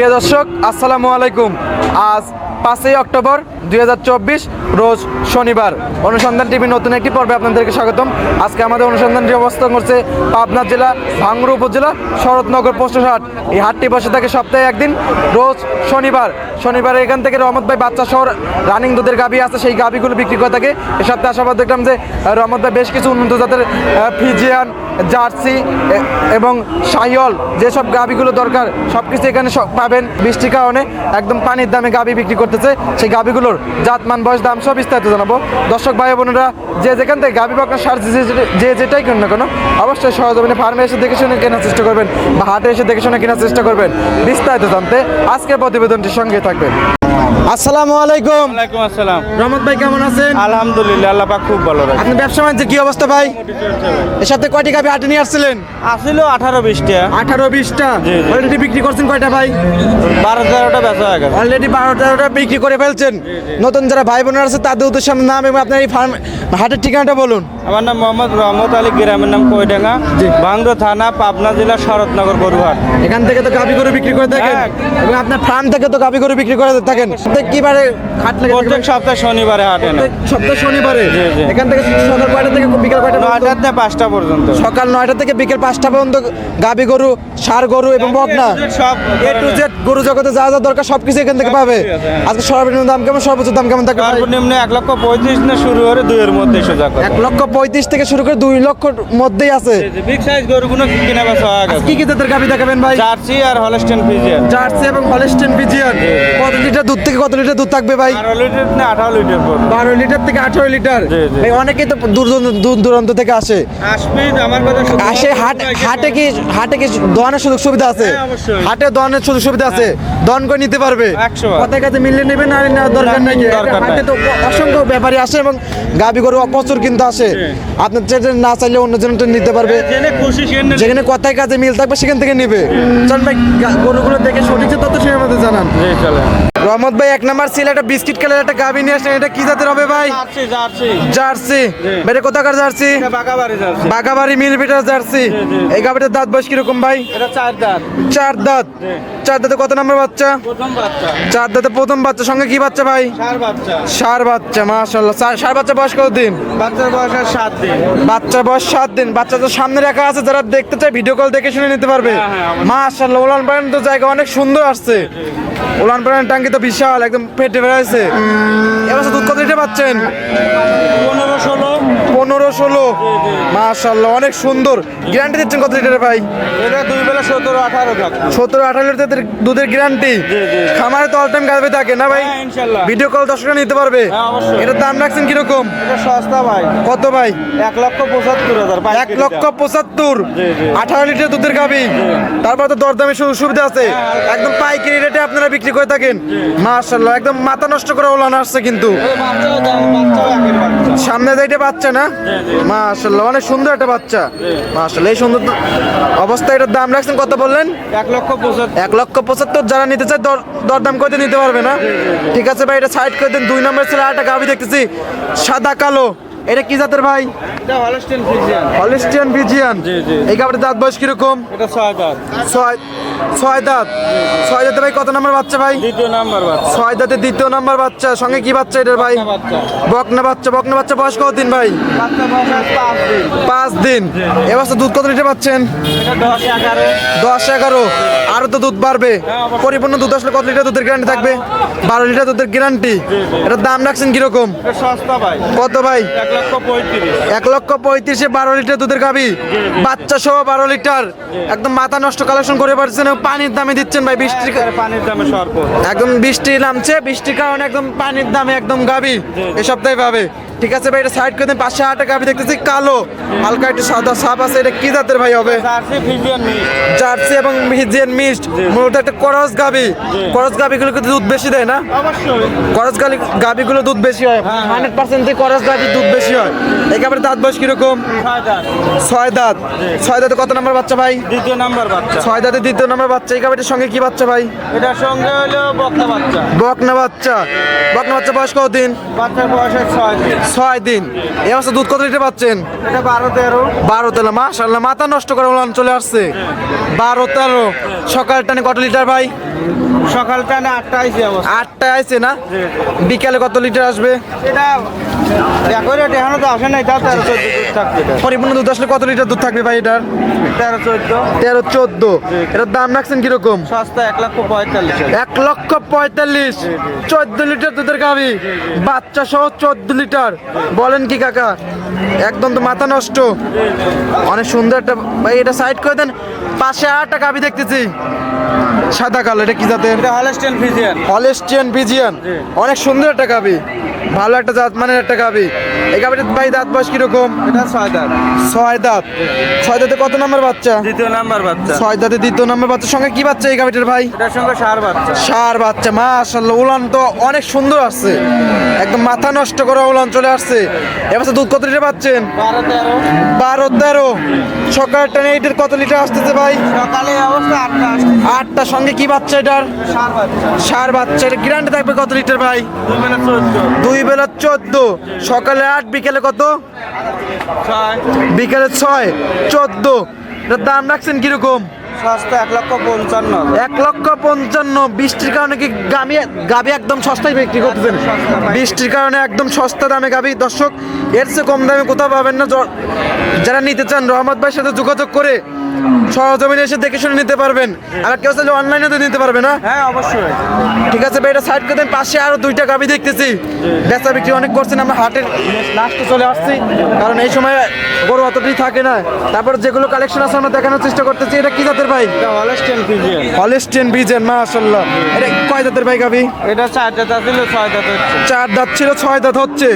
প্রিয় দর্শক আসসালামু আলাইকুম। আজ পাঁচই অক্টোবর দুই হাজার চব্বিশ রোজ শনিবার। অনুসন্ধান টিভি নতুন একটি পর্বে আপনাদেরকে স্বাগতম। আজকে আমাদের অনুসন্ধানটি অবস্থান করছে পাবনা জেলা, ভাঙ্গুর উপজেলা, শরৎনগর পশুর হাট এই হাটটি বসে থাকে সপ্তাহে একদিন, রোজ শনিবার। শনিবার এখান থেকে রহমত ভাই বাচ্চা শহর রানিং দুধের গাবি আছে, সেই গাবিগুলো বিক্রি করে থাকে। এ সপ্তাহে পর দেখলাম যে রহমত ভাই বেশ কিছু উন্নত জাতের ফিজিয়ান, জার্সি এবং শাহিওল যেসব গাবিগুলো দরকার সব কিছু এখানে পাবেন। বৃষ্টির কারণে একদম পানির দামে গাবি বিক্রি করতেছে। সেই গাবিগুলোর জাতমান, বয়স, দাম সব বিস্তারিত জানাব। দর্শক, ভাই বোনেরা, যে যেখান থেকে গাবি বাকনা সার যে যেটাই কেন না কেন, অবশ্যই সহজমিনে ফার্মে এসে দেখে শুনে কেনার চেষ্টা করবেন বা হাটে এসে দেখে শুনে কেনার চেষ্টা করবেন। বিস্তারিত জানতে আজকের প্রতিবেদনটির সঙ্গে থাকবেন। আসসালামু আলাইকুম। ওয়ালাইকুম আসসালাম। রহমত ভাই কেমন আছেন? আলহামদুলিল্লাহ আল্লাহ পাক খুব ভালো রাখে আপনি ব্যবসা বাণিজ্যের কি অবস্থা ভাই? এর সাথে কয়টি গাবি হাটে নিয়ে আসছিলেন? আসিল আঠারো বিশটা। আঠারো বিশটা। অলরেডি বিক্রি করছেন কয়টা ভাই? বারো তেরোটা বেচা হয়ে গেছে। অলরেডি বারো তেরোটা বিক্রি করে ফেলছেন। নতুন যারা ভাই বোনেরা আছে তাদের উদ্দেশ্যে আপনার নাম এবং আপনার এই ফার্ম হাটের ঠিকানাটা বলুন। আমার নাম মোহাম্মদ রহমত আলী গ্রামের নাম কইডাঙ্গা। ভাঙ্গো থানা পাবনা জেলা শরৎনগর গরুহাট। এখান থেকে তো গাবি গরু বিক্রি করে থাকেন? হ্যাঁ। এবং আপনার ফার্ম থেকে তো গাবি গরু বিক্রি করে থাকেন। প্রত্যেক কিবারে হাট লাগে প্রত্যেক সপ্তাহে শনিবারে হাটে সপ্তাহ শনিবারে। এখান থেকে সকাল কয়টা থেকে বিকেল কয়টা? নয়টার থেকে পাঁচটা পর্যন্ত। সকাল নয়টা থেকে বিকেল পাঁচটা পর্যন্ত গাবি গরু সার গরু এবং বকনা? সব এ টু জেড গরু জগতে যা যা দরকার সবকিছু এখান থেকে পাবে। হ্যাঁ। আজকে সর্বনিম্ন দাম কেমন? সর্বোচ্চ দাম কেমন থাকবে সর্বনিম্ন এক লক্ষ পঁয়ত্রিশ না শুরু করে দুইয়ের মধ্যে সোজা এক লক্ষ পঁয়ত্রিশ থেকে শুরু করে দুই লক্ষর মধ্যেই আছে। বিগ সাইজ গরুগুলো কিনা বেচা কি কি জাতের গাবি দেখাবেন ভাই? জার্সি আর হলস্টেন ফিজিয়ান। জার্সি এবং হলস্টেন ফিজিয়ান। কত লিটার দুধ থেকে কত লিটার দুধ থাকবে ভাই? বারো লিটার আঠারো লিটার বারো লিটার থেকে আঠারো লিটার? জি। অনেকেই তো দূর দূর- দূর দূরান্ত থেকে আসে। আসবি আমার কথা আসে হাট কি হাটে কি দোয়ানের সুযোগ সুবিধা আছে? হ্যাঁ, হাটে দোয়ানের সুযোগ সুবিধা আছে। দন করে নিতে পারবে। বার। কাছে মিললে নেবেন আর নেওয়ার দরকার না, নাই। হাটে তো অসংখ্য ব্যাপারী আসে এবং গাবি গরু প্রচুর কিন্তু আসে। আপনার না চাইলে অন্য জন নিতে পারবে। সেনে যেখানে কথায় কাজে মিল থাকবে সেখান থেকে নেবে। চল ভাই গরুগুলো দেখে সঠিক তত সে আমাদের জানান। রহমত ভাই এক নাম্বার ছিল একটা বিস্কিট কালার একটা গাবি নিয়ে আসলেন। এটা কি জাতের হবে ভাই? জার্সি বেটা কোথাকার জার্সি? এটা বাগাবাড়ি যাচ্ছি মিল বিটার জার্সি। এই গাবিটার দাঁত বয়স কীরকম ভাই? চার দাঁত। চার দাঁত। চার দাঁতে কত নম্বর বাচ্চা? চার দাঁতে প্রথম বাচ্চা। সঙ্গে কি বাচ্চা ভাই? সার বাচ্চা। মাশাল্লাহ সার বাচ্চা বয়স কত দিন? বাচ্চার বয়স সাত দিন। বাচ্চা তো সামনে রাখা আছে। যারা দেখতে চায় ভিডিও কল দেখে শুনে নিতে পারবে। হ্যাঁ, হ্যাঁ, মাশাল্লাহ ওলান পাড়ান তো জায়গা অনেক সুন্দর আসছে। ওলান প্রাণের টাঙ্কি তো বিশাল, একদম পেটে বেড়াইছে। এবার দুধ কত লিটার পাচ্ছেন। পনেরো ষোলো। পনেরো ষোলো। মাশাল্লাহ অনেক সুন্দর। গ্যারান্টি দিচ্ছেন কত লিটারে ভাই? এটা দুই বেলা সতেরো আঠারো সতেরো আঠারো লিটার দুধের গ্যারান্টি খামারে তো অল টাইম গাড়বে থাকে না ভাই? হ্যাঁ, ভিডিও কল দর্শকরা নিতে পারবে। হ্যাঁ। এটার দাম রাখছেন কীরকম? সস্তা ভাই। কত ভাই? এক লক্ষ পঁচাত্তর হাজার এক লক্ষ। পঁচাত্তর। আঠারো লিটার দুধের গাবি তারপর তো দরদামের সুযোগ সুবিধা আছে। একদম পাইকারি রেটে আপনারা বিক্রি করে থাকেন। মাশাল্লাহ একদম মাথা নষ্ট করে ওলান আসছে কিন্তু। সামনে যেটা বাচ্চা না? মাশাল্লাহ অনেক সুন্দর একটা বাচ্চা। মাশাল্লাহ এই সুন্দর অবস্থা এটার দাম রাখছেন কত বললেন? এক লক্ষ পঁচাত্তর। এক লক্ষ পঁচাত্তর যারা নিতে চায় দর দরদাম করতে নিতে পারবে না। ঠিক আছে ভাই এটা সাইড করে দিন দুই নম্বর ছেলে একটা গাভি দেখতেছি সাদা কালো। এটা কি জাতের ভাই? এটা হলস্টেন ফ্রিজিয়ান হলিস্টিয়ান বিজিয়ান জি, জি। এই গাবিটার দাঁত বয়স কীরকম? এটা ছয় দাঁত। ছয় ছয় দাঁত। ছয় দাঁতে ভাই কত নম্বর বাচ্চা ভাই? দ্বিতীয় নাম্বার বাচ্চা। ছয় দাঁতে দ্বিতীয় নাম্বার বাচ্চা। সঙ্গে কি বাচ্চা এটার ভাই? বকনা বাচ্চা। বকনা বাচ্চা। বয়স কত দিন ভাই? বাচ্চা বয়স আর পাঁচ দিন। এবছর দুধ কত লিটার পাচ্ছেন? এটা দশ এগারো। আরও তো দুধ বাড়বে। হ্যাঁ, পরিপূর্ণ দুধ আসলে কত লিটার দুধের গ্যারান্টি থাকবে? বারো লিটার দুধের গ্যারান্টি এটার দাম রাখছেন কীরকম? এটা সস্তা ভাই। কত ভাই? এক লক্ষ পঁয়ত্রিশ বারো লিটার দুধের গাবি বাচ্চা সহ বারো লিটার। একদম মাথা নষ্ট কালেকশন করে পারছেন পানির দামে দিচ্ছেন ভাই বৃষ্টি পানির দামে সর্প একদম বৃষ্টি নামছে বৃষ্টির কারণে একদম পানির দামে একদম গাবি এ সপ্তাহে পাবে। ঠিক আছে ভাই এটা সাইড করে দিন পাঁচশো আটটা গাবি দেখতেছি কালো। হালকা একটু সাদা সাপ আছে এটা কি জাতের ভাই হবে? জার্সি এবং ভিজিয়ান মিস্ট। মূলত একটা করস গাবি করস গাবিগুলো কিন্তু দুধ বেশি দেয় না? অবশ্যই। করস গালি গাবিগুলো দুধ বেশি হয়। হ্যাঁ, হ্যাঁ। হান্ড্রেড পার্সেন্ট করস গাবি দুধ বেশি বেশি হয়। এই গাবির দাঁত বয়স কীরকম? ছয় দাঁত। ছয় দাঁত। কত নাম্বার বাচ্চা ভাই? দ্বিতীয় নাম্বার বাচ্চা। ছয় দাঁতে দ্বিতীয় নাম্বার বাচ্চা। এই গাবিটির সঙ্গে কি বাচ্চা ভাই? এটার সঙ্গে হলো বক্তা বাচ্চা। বকনা বাচ্চা। বকনা বাচ্চা বয়স কত দিন বাচ্চার বয়স হয় ছয় দিন। ছয় দিন। এই অবস্থা দুধ কত লিটার পাচ্ছেন? এটা বারো তেরো। বারো তেরো। মাসাল্লাহ মাথা নষ্ট করে চলে আসছে। বারো তেরো। সকাল টানে কত লিটার ভাই? সকালটা না আটটা অবস্থা আটটায় আছে না? বিকালে কত লিটার আসবে? এটা রে এখনও তো আসে নাই তাও তেরো চোদ্দ দুধ থাকবে পরিপূর্ণ দুধ আসলে কত লিটার দুধ থাকবে ভাই এটার? তেরো চোদ্দ। তেরো চোদ্দ। এটার দাম রাখছেন কীরকম? সস্তা এক লক্ষ পঁয়তাল্লিশ এক লক্ষ পঁয়তাল্লিশ। চোদ্দ লিটার দুধের গাবি বাচ্চা সহ চোদ্দ লিটার। বলেন কি কাকা? একদম তো মাথা নষ্ট। অনেক সুন্দর একটা ভাই এটা সাইড করে দেন। পাশে আর একটা গাবি দেখতেছি। সাদা কালো এটা কি জাতের? এটা হলস্টেন ফিজিয়ান হলেস্টিয়ান বিজিয়ান অনেক সুন্দর একটা গাবি। ভালো একটা জাত মানের একটা গাবি। এই গাবিটা ভাই দাঁত বয়স কীরকম? এটা ছয় দাঁত। ছয় দাঁত। ছয় দাঁতে কত নম্বর বাচ্চা? দ্বিতীয় নাম্বার বাচ্চা। ছয় দাঁতে দ্বিতীয় নম্বর বাচ্চার সঙ্গে কি বাচ্চা এই গাবিটার ভাই? এটার সঙ্গে সার বাচ্চা। সার বাচ্চা মাশাল্লাহ উলান তো অনেক সুন্দর আসছে। একদম মাথা নষ্ট করা উলান চলে আসছে। এবার দুধ কত লিটার পাচ্ছেন? বারো তেরো। বারো তেরো। সকাল টানে এইটার কত লিটার আসতেছে ভাই? সকালে অবস্থা আটটা সঙ্গে কি বাচ্চা এটার? সার বাচ্চা। এটা গ্রান্ডে থাকবে কত লিটার ভাই? দুই বেলা চোদ্দ। সকালে আট বিকেলে কত? বিকেলে ছয় চোদ্দ। এটার দাম রাখছেন কীরকম? সস্তা এক লক্ষ পঞ্চান্ন। এক লক্ষ পঞ্চান্ন। বৃষ্টির কারণে কি গাবি একদম সস্তায় বিক্রি করতেছেন? বৃষ্টির কারণে একদম সস্তা দামে গাবি। দর্শক এর চেয়ে কম দামে কোথাও পাবেন না। যারা নিতে চান রহমত ভাইয়ের সাথে যোগাযোগ করে সরজমিনে এসে দেখে শুনে নিতে পারবেন। আর কেউ চাইলে অনলাইনে তো নিতে পারবে না? হ্যাঁ অবশ্যই। ঠিক আছে ভাই এটা সাইড করে দেন পাশে আরও দুইটা গাবি দেখতেছি। বেচা বিক্রি অনেক করছেন আমরা হাটের লাস্টে চলে আসছি। কারণ এই সময় গরু অতটাই থাকে না। তারপর যেগুলো কালেকশন আছে আমরা দেখানোর চেষ্টা করতেছি। এটা কি জাতের ভাই? হলস্টেন বিজেন মাশাল্লাহ এটা কয় দাঁতের ভাই গাবি? এটা চার দাঁত ছিল ছয় দাঁত হচ্ছে। চার দাঁত ছিল ছয় দাঁত হচ্ছে।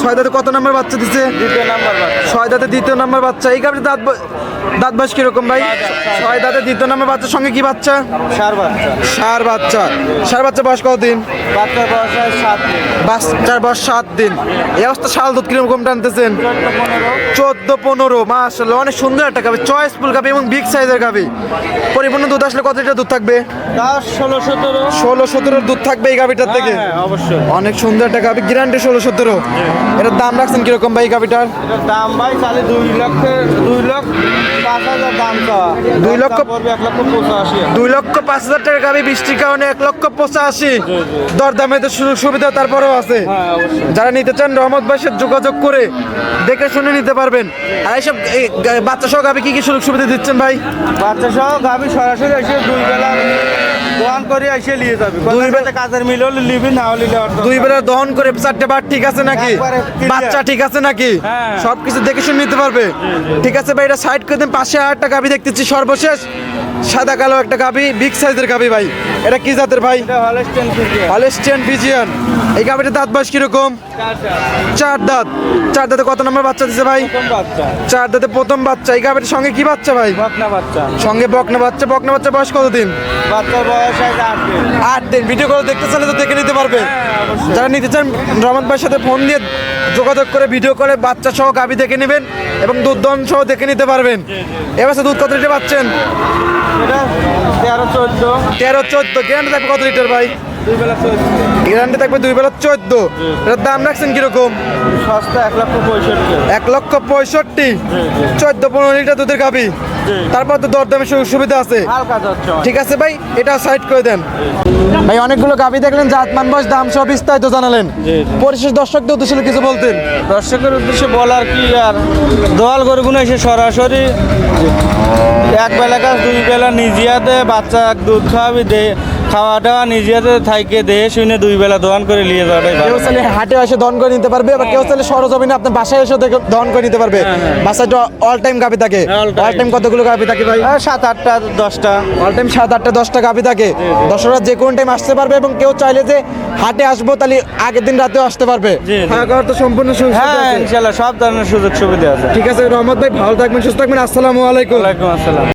ছয় দাঁতে কত নম্বর বাচ্চা দিছে? দ্বিতীয় নাম্বার বাচ্চা। ছয় দাঁতে দ্বিতীয় নাম্বার বাচ্চা। এই গাবির দাঁত দাঁত বয়স কীরকম? ভাই? ছয় দাঁতে দ্বিতীয় নম্বর বাচ্চার সঙ্গে কি বাচ্চা? সার বাচ্চা। সার বাচ্চা। সার বাচ্চা বয়স কতদিন? বাচ্চার বয়স সাত দিন। বাচ্চার বয়স সাত দিন। এই অবস্থা শাল দুধ কীরকম টানতেছেন? চোদ্দ পনেরো। মাস অনেক সুন্দর একটা গাবি চয়েসফুল গাবি এবং বিগ সাইজের গাবি পরিপূর্ণ দুধ আসলে কত লিটার দুধ থাকবে? ষোলো সতেরো। ষোলো সতেরোর দুধ থাকবে এই গাবিটার থেকে? হ্যাঁ অবশ্যই। অনেক সুন্দর একটা গাবি গ্যারান্টি ষোলো সতেরো। এটার দাম রাখছেন কীরকম ভাই গাবিটার দাম ভাই তাহলে দুই লক্ষের দুই লক্ষ পাঁচ হাজার দাম দুই লক্ষ- দুই লক্ষ পাঁচ হাজার টাকা গাবি বৃষ্টির কারণে এক লক্ষ পঁচাশি। দরদামে তো সুযোগ সুবিধা তারপরেও আছে। হ্যাঁ যারা নিতে চান রহমত ভাইয়ের যোগাযোগ করে দেখে শুনে নিতে পারবেন। আর এইসব এই বাচ্চা সহ গাবি কি কি সুযোগ সুবিধা দিচ্ছেন ভাই? বাচ্চা সহ গাবি সরাসরি এসে দুই বেলা দোয়ান করে এসে নিয়ে যাবে। দুই দুই বেলা কাজের মিল হলে নিবি না হলে দুই বেলা দহন করে চারটে বার ঠিক আছে নাকি? বাচ্চা ঠিক আছে নাকি? সবকিছু দেখে শুনে নিতে পারবে। ঠিক আছে ভাই এটা সাইড করে দেন পাশে দেখতেছি সর্বশেষ। সাদা কালো একটা গাভি বিগ সাইজের গাভি ভাই। এটা কি জাতের ভাই? ফিজিয়ান বিজিয়ান এই গাবিটার দাঁত বয়স কীরকম? চার দাঁত। চার দাঁতে কত নম্বর বাচ্চা দিছে ভাই? চার দাঁতে প্রথম বাচ্চা। এই গাবিটার সঙ্গে কি বাচ্চা ভাই? বকনা বাচ্চা। সঙ্গে বকনা বাচ্চা। বকনা বাচ্চা বয়স কতদিন? বাচ্চার বয়স আট দিন। ভিডিও করে দেখতে চাইলে তো দেখে নিতে পারবে। যারা নিতে চান রহমান ভাইয়ের সাথে ফোন দিয়ে যোগাযোগ করে ভিডিও করে বাচ্চা সহ গাবি দেখে নেবেন এবং দুধ সহ দেখে নিতে পারবেন। এবার দুধ কত লিটার পাচ্ছেন? তেরো চোদ্দ। তেরো চোদ্দ। গ্যারান্টি থাকবে কত লিটার ভাই? গ্যারান্টি থাকবে দুই বেলা চোদ্দ। এটার দাম রাখছেন কীরকম? সস্তা এক লক্ষ পঁয়ষট্টি। এক লক্ষ পঁয়ষট্টি? চোদ্দ পনেরো লিটার দুধের গাবি তারপর তো দরদামের সুযোগ সুবিধা আছে। ঠিক আছে ভাই এটা সাইড করে দেন। ভাই অনেকগুলো গাবি দেখলেন জাতমান বয়স দাম সব বিস্তারিত জানালেন। পরিশেষ দর্শকদের উদ্দেশ্যে কিছু বলতেন। দর্শকের উদ্দেশ্যে বলার কি আর? দোয়াল গরুগুলো এসে সরাসরি এক বেলা কাজ দুই বেলা নিজিয়াতে বাচ্চা দুধ খাওয়াবি দে খাওয়া দাওয়া নিজিয়াতে থাইকে দেহে শুনে দুই বেলা দোয়ান করে নিয়ে যাওয়াটাই কেউ চাইলে হাটে এসে দহন করে নিতে পারবে বা কেউ চাইলে সরজমিনে আপনার বাসায় এসে দহন করে নিতে পারবে। বাসায় তো অল টাইম গাবি থাকে। হ্যাঁ। অল টাইম কতগুলো গাবি থাকে ভাই? সাত আটটা দশটা। অল টাইম সাত আটটা দশটা গাবি থাকে। দর্শকরা যে কোনো টাইম আসতে পারবে এবং কেউ চাইলে যে হাটে আসব তাহলে আগের দিন রাতেও আসতে পারবে। খাওয়ার তো সম্পূর্ণ সুযোগ সুবিধা হ্যাঁ আছে। ইনশাল্লাহ সব ধরনের সুযোগ সুবিধা আছে। ঠিক আছে রহমত ভাই ভালো থাকবেন সুস্থ থাকবেন। আসসালামু আলাইকুম। ওয়ালাইকুম আসসালাম।